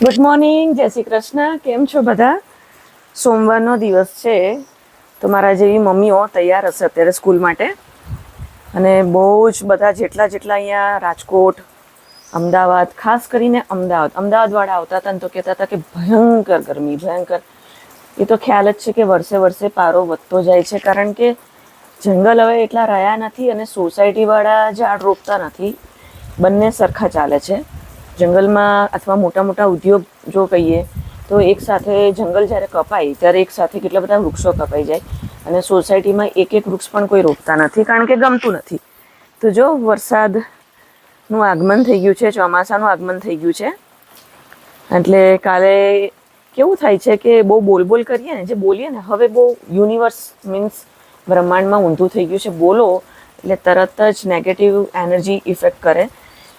Good morning જય શ્રી કૃષ્ણ. કેમ છો બધા? સોમવારનો દિવસ છે. તો મારા જેવી મમ્મીઓ તૈયાર હશે અત્યારે સ્કૂલ માટે. અને બહુ જ બધા જેટલા જેટલા અહીંયા રાજકોટ, અમદાવાદ, ખાસ કરીને અમદાવાદ. અમદાવાદવાળા આવતા હતા ને તો કહેતા હતા કે ભયંકર ગરમી, ભયંકર. એ તો ખ્યાલ જ છે કે વર્ષે વર્ષે પારો વધતો જાય છે, કારણ કે જંગલ હવે એટલા રહ્યા નથી અને સોસાયટીવાળા ઝાડ રોપતા નથી. બંને સરખા ચાલે છે. જંગલમાં અથવા મોટા મોટા ઉદ્યોગ જો કહીએ, તો એક સાથે જંગલ જ્યારે કપાય, ત્યારે એક સાથે કેટલા બધા વૃક્ષો કપાઈ જાય અને સોસાયટીમાં એક એક વૃક્ષ પણ કોઈ રોપતા નથી, કારણ કે ગમતું નથી. તો જો વરસાદનું આગમન થઈ ગયું છે, ચોમાસાનું આગમન થઈ ગયું છે, એટલે કાલે કેવું થાય છે કે બહુ બોલ બોલ કરીએ ને, જે બોલીએ ને, હવે બહુ યુનિવર્સ મીન્સ બ્રહ્માંડમાં ઊંધું થઈ ગયું છે, બોલો એટલે તરત જ નેગેટિવ એનર્જી ઇફેક્ટ કરે.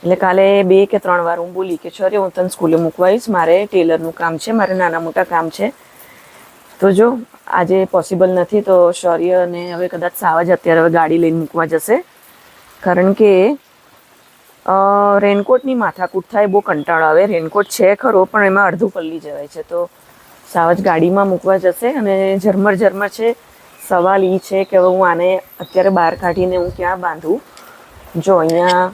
એટલે કાલે બે કે ત્રણ વાર હું બોલી કે, છોરી હું તને સ્કૂલે મૂકવાઈશ. મારે ટેલરનું કામ છે, મારે નાના મોટા કામ છે. તો જો, આજે પોસિબલ નથી તો શૌર્યને હવે કદાચ સાવજ અત્યારે હવે ગાડી લઈને મૂકવા જશે. કારણ કે રેનકોટની માથાકૂટ થાય, બહુ કંટાળો આવે. રેનકોટ છે ખરો, પણ એમાં અડધું પલ્લી જવાય છે. તો સાવજ ગાડીમાં મૂકવા જશે અને ઝરમર ઝરમર છે, સવાલ એ છે કે હવે હું આને અત્યારે બહાર કાઢીને હું ક્યાં બાંધું? જો, અહીંયા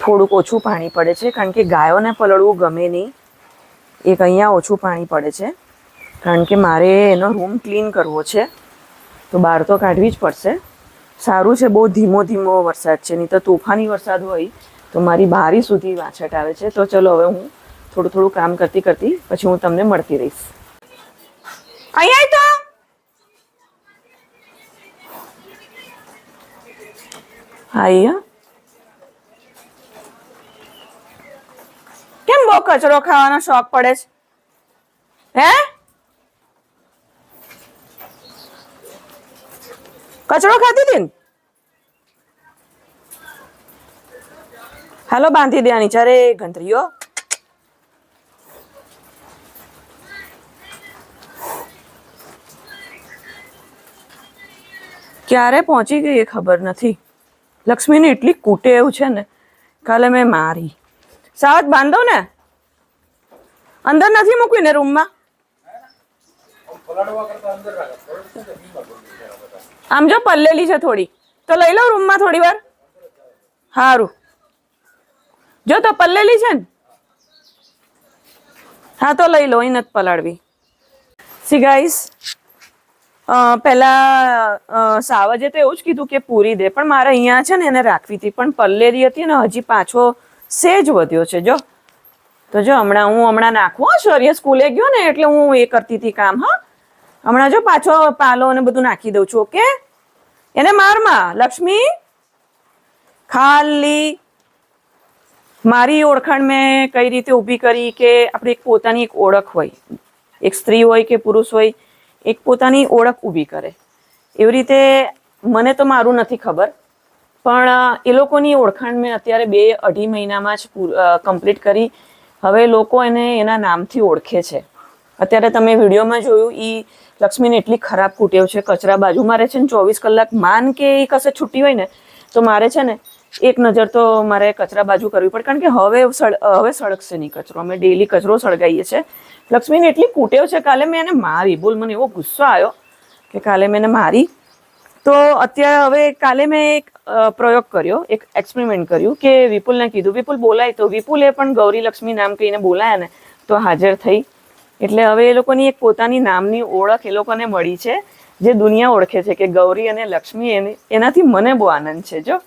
થોડુંક ઓછું પાણી પડે છે, કારણ કે ગાયોને પલળવું ગમે નહીં. એક અહીંયા ઓછું પાણી પડે છે, કારણ કે મારે એનો રૂમ ક્લીન કરવો છે. તો બહાર તો કાઢવી જ પડશે. સારું છે, બહુ ધીમો ધીમો વરસાદ છે, નહીં તો તોફાની વરસાદ હોય, તો મારી બારી સુધી વાછટ આવે છે. તો ચલો હવે હું થોડું થોડું કામ કરતી કરતી પછી હું તમને મળતી રહીશ. અહીંયા તો! હા, અહીંયા કેમ બહુ કચરો ખાવાનો શોખ પડે છે? હે? કચરો ખાતી હતી ને? બાંધી દેવાની ચારે ગંતરીઓ ક્યારે પહોંચી ગઈ એ ખબર નથી. લક્ષ્મીને એટલી કૂટે એવું છે ને. કાલે મેં મારી. સાવત બાંધો ને? અંદર નથી મૂકવી ને રૂમમાં આમ જો પલ્લેલી છે થોડી. તો લઈ લઉં રૂમમાં થોડી વાર. સારું જો તો પલ્લેલી છે ને. હા, તો લઈ લો એ નથી પલાળવી. સી ગાઈસ પહેલાં સાવજે તો એવું જ કીધું કે પૂરી દે, પણ મારે અહીંયા છે ને એને રાખવી હતી. પણ પલ્લેરી હતી ને હજી પાછો સેજ વધ્યો છે, જો. તો જો હમણાં હું હમણાં નાખું શૌર્ય સ્કૂલે ગયો ને એટલે હું એ કરતી હતી કામ, હા. હમણાં જો પાછો પાલો અને બધું નાખી દઉં છું, ઓકે? એને મારમાં, લક્ષ્મી? ખાલી મારી ઓળખાણ મેં કઈ રીતે ઊભી કરી કે આપણી એક પોતાની એક ઓળખ હોય. એક સ્ત્રી હોય કે પુરુષ હોય, એક પોતાની ઓળખ ઊભી કરે. એવી રીતે મને તો મારું નથી ખબર, પણ એ લોકોની ઓળખાણ મેં અત્યારે બે અઢી મહિનામાં જ કમ્પ્લીટ કરી. હવે લોકો એને એના નામથી ઓળખે છે. અત્યારે તમે વિડીયોમાં જોયું એ લક્ષ્મીને એટલી ખરાબ કુટેવ છે, કચરા બાજુ મારે છે ને ચોવીસ કલાક માન કે એ કશે છૂટી હોય ને, તો મારે છે ને એક નજર તો મારે કચરા બાજુ કરવી પડે. કારણ કે હવે સળ, હવે સળગશે નહીં કચરો. અમે ડેલી કચરો સળગાવીએ છીએ લક્ષ્મીને એટલી કુટેવ છે કાલે મેં એને મારી, બોલ મને એવો ગુસ્સો આવ્યો કે કાલે મેં એને મારી. તો અત્યારે હવે કાલે મેં એક પ્રયોગ કર્યો, એક એક્સપેરિમેન્ટ કર્યું કે વિપુલને કીધું, વિપુલ બોલાય તો. વિપુલે પણ ગૌરી લક્ષ્મી નામ કહીને બોલાયા ને, તો હાજર થઈ. એટલે હવે એ લોકોની એક પોતાની નામની ઓળખ એ લોકોને મળી છે, જે દુનિયા ઓળખે છે કે ગૌરી અને લક્ષ્મી એને, એનાથી મને બહુ આનંદ છે, જો.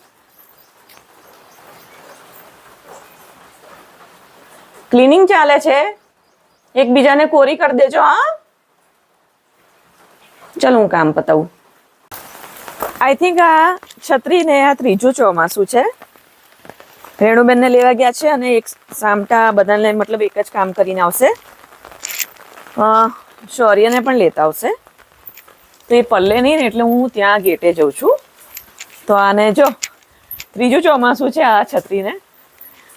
ક્લિનિંગ ચાલે છે? એકબીજાને કોરી કરી દેજો, હા? ચાલો હું કામ પતાવું. આઈ થિંક આ છત્રીને આ ત્રીજું ચોમાસું છે. રેણુબેનને લેવા ગયા છે અને એક સામટા બધાને મતલબ એક જ કામ કરીને આવશે. શૌર્યને પણ લેતા આવશે. તો એ પલ્લે નહીં ને એટલે હું ત્યાં ગેટે જઉં છું. તો આને જો, ત્રીજું ચોમાસું છે આ છત્રીને.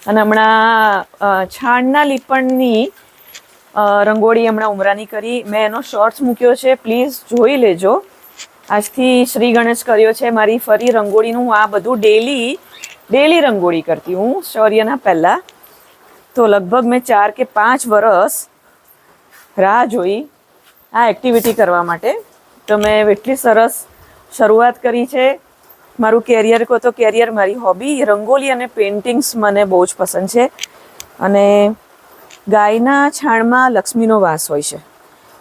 અને હમણાં છાણના લીપણની રંગોળી હમણાં ઉમરાની કરી. મેં એનો શોર્ટ્સ મૂક્યો છે. પ્લીઝ જોઈ લેજો. આજથી શ્રી ગણેશ કર્યો છે મારી ફરી રંગોળીનું. આ બધું ડેલી ડેલી રંગોળી કરતી હું, શૌર્યના પહેલાં. તો લગભગ મેં ચાર કે પાંચ વરસ રાહ જોઈ આ એક્ટિવિટી કરવા માટે. તો મેં એટલી સરસ શરૂઆત કરી છે. મારું કેરિયર કહો તો કેરિયર મારી હોબી રંગોલી અને પેઇન્ટિંગ્સ મને બહુ જ પસંદ છે. અને ગાયના છાણમાં લક્ષ્મીનો વાસ હોય છે.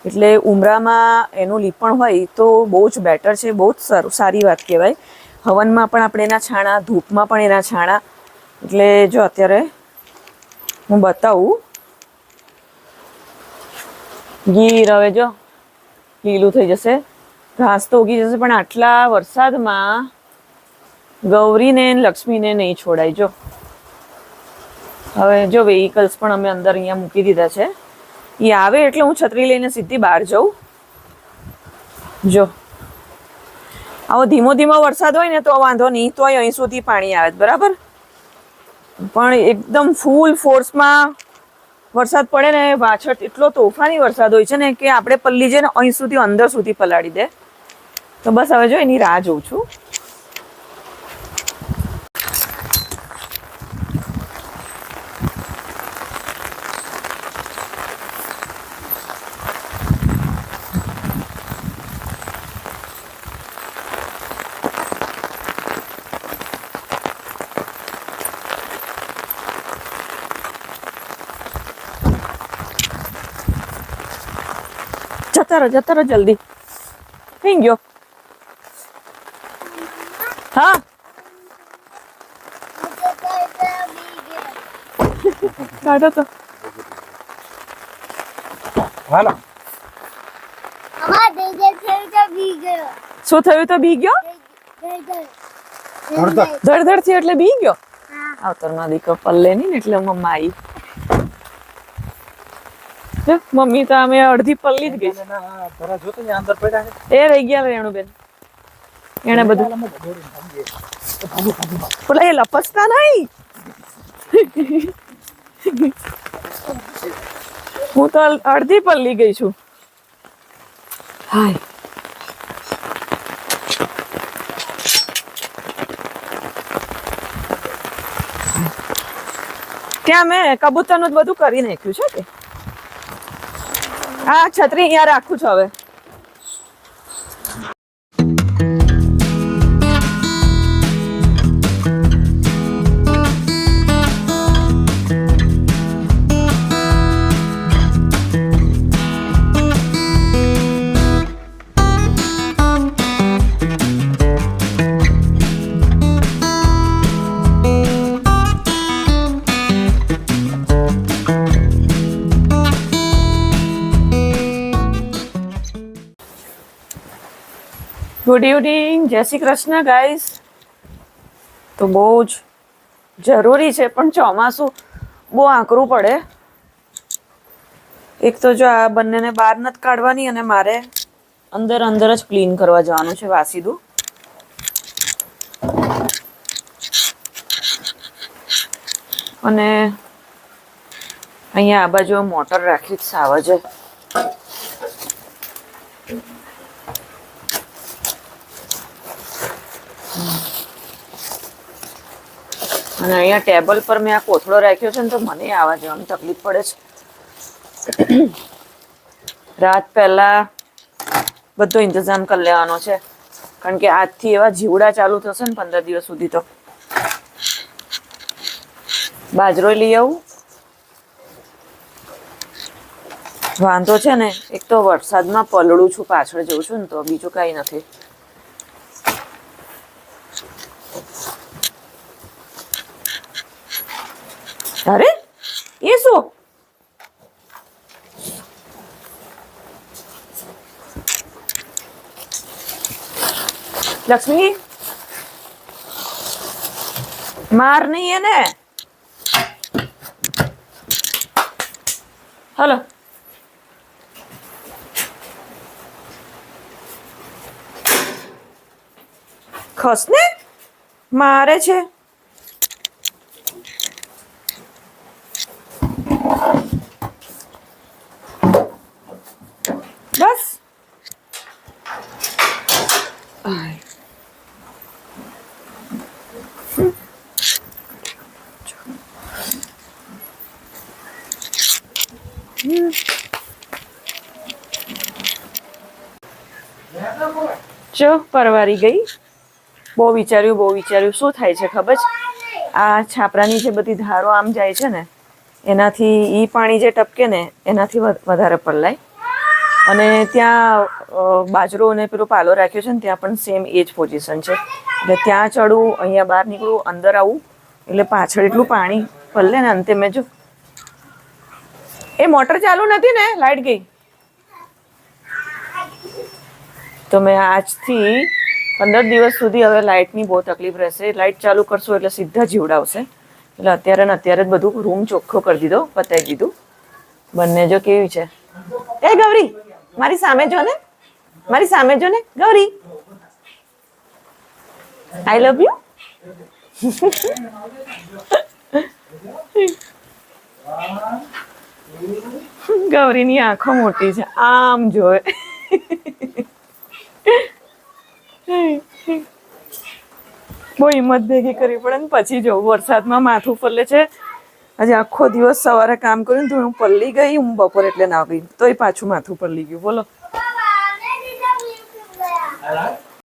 એટલે ઉમરામાં એનું લીપણ હોય તો બહુ જ બેટર છે, બહુ જ સારું, સારી વાત કહેવાય. હવનમાં પણ આપણે એના છાણા, ધૂપમાં પણ એના છાણા. એટલે જો અત્યારે હું બતાવું. ગીર હવે જો લીલું થઈ જશે. ઘાસ તો ઉગી જશે, પણ આટલા વરસાદમાં ગૌરીને લક્ષ્મીને નહીં છોડાય, જો. હવે જો વેહિકલ્સ પણ અમે અંદર અહીંયા મૂકી દીધા છે. એ આવે એટલે હું છત્રી લઈને સીધી બહાર જઉં. જો. આવો ધીમો ધીમો વરસાદ હોય ને તો વાંધો નહીં, તોય અહીં સુધી પાણી આવે બરાબર? પણ એકદમ ફૂલ ફોર્સમાં વરસાદ પડે ને, પાછળ એટલો તોફાની વરસાદ હોય છે ને કે આપણે પલ્લી છે ને અહીં સુધી, અંદર સુધી પલાળી દે. તો બસ હવે જો એની રાહ જોઉં છું. જતા રહો જતા રહો જલ્દી. થઈ ગયો. હા. કાઢો તો. હાલો. અમાર દેજે ખેડતો બી ગયો શું થયું તો બી ગયો? ધડધડ. ધડ ધડ એટલે બી ગયો? આવતરમાં દીકરો પલ્લે નહીં એટલે મમ્મા આવી મમ્મી તો અમે અડધી પલ્લી જ ગઈ. એના જરા જોતો ને અંદર પડ્યા છે. એ રહી ગયા રેણુબેન. એને બધું. પેલા એ લપસતા નહીં હું તો અડધી પલ્લી ગઈ છું. હાય. ત્યાં મેં કબૂતરનું જ બધું કરી નાખ્યું છે કે? આ છત્રી અહીંયા રાખું છું હવે. ગુડ ઇવનિંગ જય શ્રી કૃષ્ણ ગાઈસ તો બહુ જ જરૂરી છે, પણ ચોમાસું બહુ આકરું પડે. એક તો જો આ બંનેને બહાર નથી કાઢવાની અને મારે અંદર અંદર જ ક્લીન કરવા જવાનું છે વાસીદું. અને અહીંયા આ બાજુ મોટર રાખી જ સાવજે અને અહીંયા ટેબલ પર મેં આ કોથળો રાખ્યો છે ને તો મને આવવા જવાની તકલીફ પડે છે. રાત પહેલા બધો ઇંતજામ કરી લેવાનો છે. કારણ કે આજથી એવા જીવડા ચાલુ થશે ને પંદર દિવસ સુધી તો. બાજરો લઈ આવું. વાંધો છે ને, એક તો વરસાદમાં પલળું છું, પાછળ જઉં છું ને તો બીજું કાંઈ નથી. અરે એ શું? લક્ષ્મી માર નહીં એને. હલો. ખસને મારે છે બસ આય. જો, પરવારી ગઈ. બહુ વિચાર્યું બહુ વિચાર્યું. શું થાય છે ખબર આ છાપરાની જે બધી ધારો આમ જાય છે ને, એનાથી ઈ પાણી જે ટપકે ને, એનાથી વધારે પલળાય. અને ત્યાં બાજરો અને પેલો પાલો રાખ્યો છે ને, ત્યાં પણ સેમ એ જ પોઝિશન છે. એટલે ત્યાં ચડું, અહીંયા બહાર નીકળવું અંદર આવું, એટલે પાછળ એટલું પાણી પલ્લે ને અંતે મેં જો. એ મોટર ચાલુ નથી ને? લાઈટ ગઈ. તો મેં આજથી પંદર દિવસ સુધી હવે લાઇટની બહુ તકલીફ રહેશે. લાઇટ ચાલુ કરશો એટલે સીધા જીવડાવશે. એટલે અત્યારે ને અત્યારે જ બધું રૂમ ચોખ્ખો કરી દીધો પતાવી દીધું. બંને જો કેવી છે. એ ગૌરી, મારી સામે જો ને. મારી સામે જો ને, ગૌરી. આઈ લવ યુ ગૌરીની આંખો મોટી છે, આમ જોવે. બહુ હિંમત ભેગી કરવી પડે ને પછી જો, વરસાદમાં માથું પલ્લે છે. આજે આખો દિવસ સવારે કામ કર્યું તો હું પલ્લી ગઈ, હું બપોર એટલે ના ગઈ તોય પાછું માથું પલ્લી ગયું. બોલો. બાબા, મેં દીધા વીસ રૂપિયા.